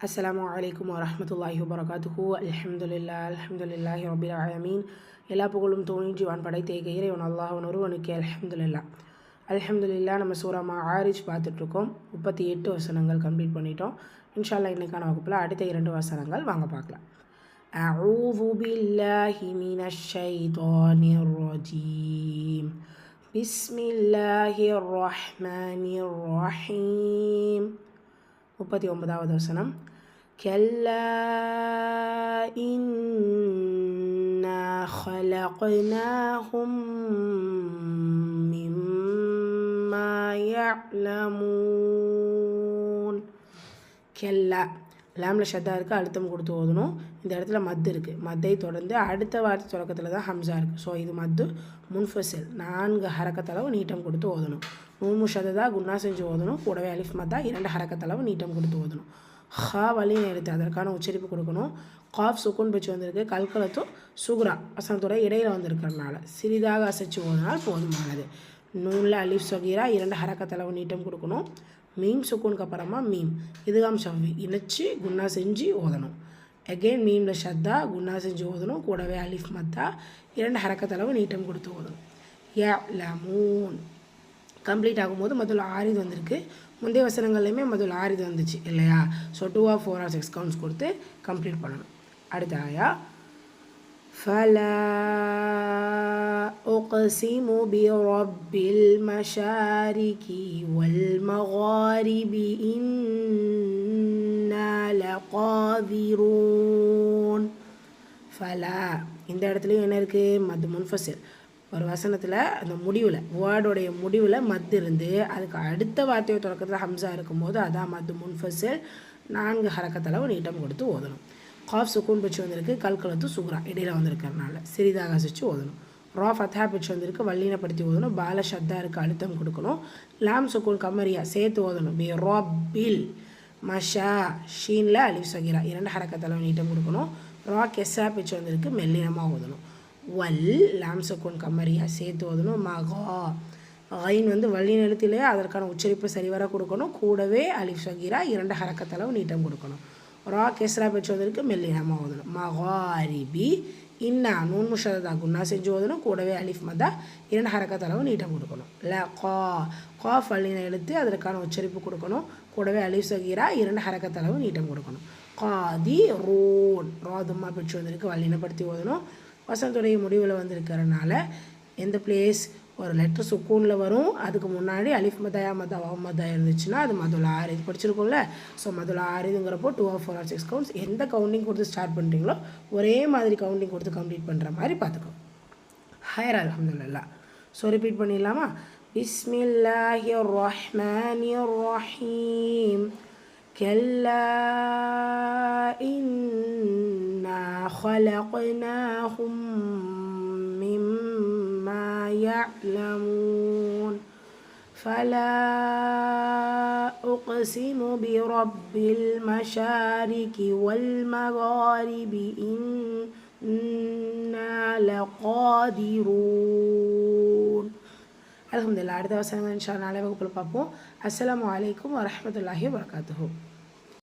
அஸ்லாம் வலைக்கம் வரமத்துல்லாஹி வபரகாத்துஹூ அலமதுல்லா அலமதுல்லாஹி ரபில் ஆலமீன் எல்லா புகழும் தோன்றி வான் படைத்த இறைவன் அல்லாஹன் ஒருவனுக்கு அலமதுல்லா அலமதுல்லா நம்ம சூராமா ஆரிஜ் பார்த்துட்ருக்கோம் முப்பத்தி எட்டு வசனங்கள் கம்ப்ளீட் பண்ணிட்டோம் இன்ஷால்லா இன்றைக்கான வகுப்பில் அடுத்த இரண்டு வசனங்கள் வாங்க பார்க்கலாம் أعوذ بالله من الشيطان الرجيم بسم الله الرحمن الرحيم முப்பத்தி ஒன்பதாவது வசனம் كلا إنا خلقناهم مما يعلمون كلا லேமில் ஷத்தா இருக்குது அழுத்தம் கொடுத்து ஓதணும். இந்த இடத்துல மத்து இருக்குது மத்தை தொடர்ந்து அடுத்த வார்த்தை தொடக்கத்தில் தான் ஹம்சா இருக்குது ஸோ இது மத்து. முன்ஃபசில் நான்கு ஹரக்கத்தளவு நீட்டம் கொடுத்து ஓதணும். நூமு ஷததா குன்னா செஞ்சு ஓதணும். கூடவே அலிஃப் மத்தா இரண்டு ஹரக்கத்தளவு நீட்டம் கொடுத்து ஓதணும். ஹா வலி நேரத்து அதற்கான உச்சரிப்பு கொடுக்கணும். காஃப் சுக்குன் பிச்சு வந்திருக்கு. கல்கலத்தும் சுகுரா வசனத்தோட இடையில் வந்திருக்கிறதுனால. சிறிதாக அசைச்சு ஓதினால் போதுமானது. நூலில் அலிஃப் சகீரா இரண்டு ஹரக்கத்தளவு நீட்டம் கொடுக்கணும். மீம் சுக்குனுக்கு அப்புறமா மீம். இதுகாம் சவ்வி இணைச்சி குன்னா செஞ்சு ஓதணும். அகெயின் மீமில் ஷத்தா குன்னா செஞ்சு ஓதணும். கூடவே அலிஃப் மத்தா இரண்டு ஹரக்கத்தளவு நீட்டம் கொடுத்து ஓதணும். யா லமூன் கம்ப்ளீட் ஆகும்போது முதல்ல ஆரிது வந்திருக்கு. முந்தைய வசனங்கள்லையுமே முதல்ல ஆரிது வந்துச்சு இல்லையா? So two or four or six counts கொடுத்து கம்ப்ளீட் பண்ணணும். அடுத்த ஆயா. ஃபலா أقسم برب المشارك والمغارب إنا لقادرون فلا இந்த இடத்துலையும் என்ன இருக்குது மது முன்ஃபசில் ஒரு வசனத்தில் அந்த முடிவில் வேர்டோடைய முடிவில் மத்து இருந்து அதுக்கு அடுத்த வார்த்தையை தொடக்கத்தில் ஹம்சா இருக்கும்போது அதான் மத்து முன்ஃபசில் நான்கு ஹரக்கத்தளவு நீட்டம் கொடுத்து ஓதணும் காஃப் சுக்கூன் பிச்சு வந்திருக்கு கல்கலத்து சுக்ரா இடையில் வந்திருக்கறனால சிறிதாக அசைச்சு ஓதணும். ரா ஃபத்தா பிச்சு வந்திருக்கு வல்லினப்படுத்தி ஓதணும் பால ஷத்தா அழுத்தம் கொடுக்கணும். லாம் சுக்கூன் கமரியா சேர்த்து ஓதணும். பி ரா பில் மஷா ஷீனில் அலிஃப் சகிரா இரண்டு ஹரக்கத்தளவு நீட்டம் கொடுக்கணும். ரா கெஸ்ஸா பிச்சு வந்திருக்கு மெல்லினமாக ஓதணும். வல் லாம் சுக்கூன் கமரியா சேர்த்து ஓதணும். மகா ஐன் வந்து வள்ளி நிலத்திலே அதற்கான உச்சரிப்பு சரிவர கொடுக்கணும். கூடவே அலிஃப் சகிரா இரண்டு ஹரக்கத்தளவு நீட்டம் கொடுக்கணும். ரா கெஸ்ரா பெற்று வந்திருக்கு மெல்லினமாக ஓதணும் மகாரிபி இன்னா நூன் முஷதா குன்னா செஞ்சு ஓதணும் கூடவே அலிஃப் மதா இரண்டு ஹரக்கத்தளவு நீட்டம் கொடுக்கணும் ல கா காஃப் வள்ளினை எழுத்து அதற்கான உச்சரிப்பு கொடுக்கணும் கூடவே அலிஃப் சகீரா இரண்டு ஹரக்கத்தளவு நீட்டம் கொடுக்கணும் காதி ரோன் ராதுமா பெற்று வந்திருக்கு வல்லினப்படுத்தி ஓதணும் வசந்துடைய முடிவில் வந்திருக்கிறனால எந்த பிளேஸ் ஒரு லெட்டர் சுக்கூனில் வரும் அதுக்கு முன்னாடி அலிஃப் மதாயா மதா வா மதா இருந்துச்சுன்னா அது மதுல ஆறு இது படிச்சிருக்கோம்ல ஸோ மதுல ஆறு இதுங்கிறப்போ two or four or six counts எந்த கவுண்டிங் கொடுத்து ஸ்டார்ட் பண்ணுறீங்களோ ஒரே மாதிரி கவுண்டிங் கொடுத்து கம்ப்ளீட் பண்ணுற மாதிரி பார்த்துக்கோ ஹயர் அலமதுல்லா ஸோ ரிப்பீட் பண்ணிடலாமா பிஸ்மில்லாஹி ரஹ்மானி ரஹீம் كلا إنا خلقناهم يعلمون فلا أقسم برب المشارك والمغارب إنا لقادرون الحمد لله அடுத்த வசனங்கள் இன்ஷா நாளை வகுப்பில் பார்ப்போம் அஸ்லாம் வலைக்கம் வரமத்துல்லாஹி வரகாத்துஹூ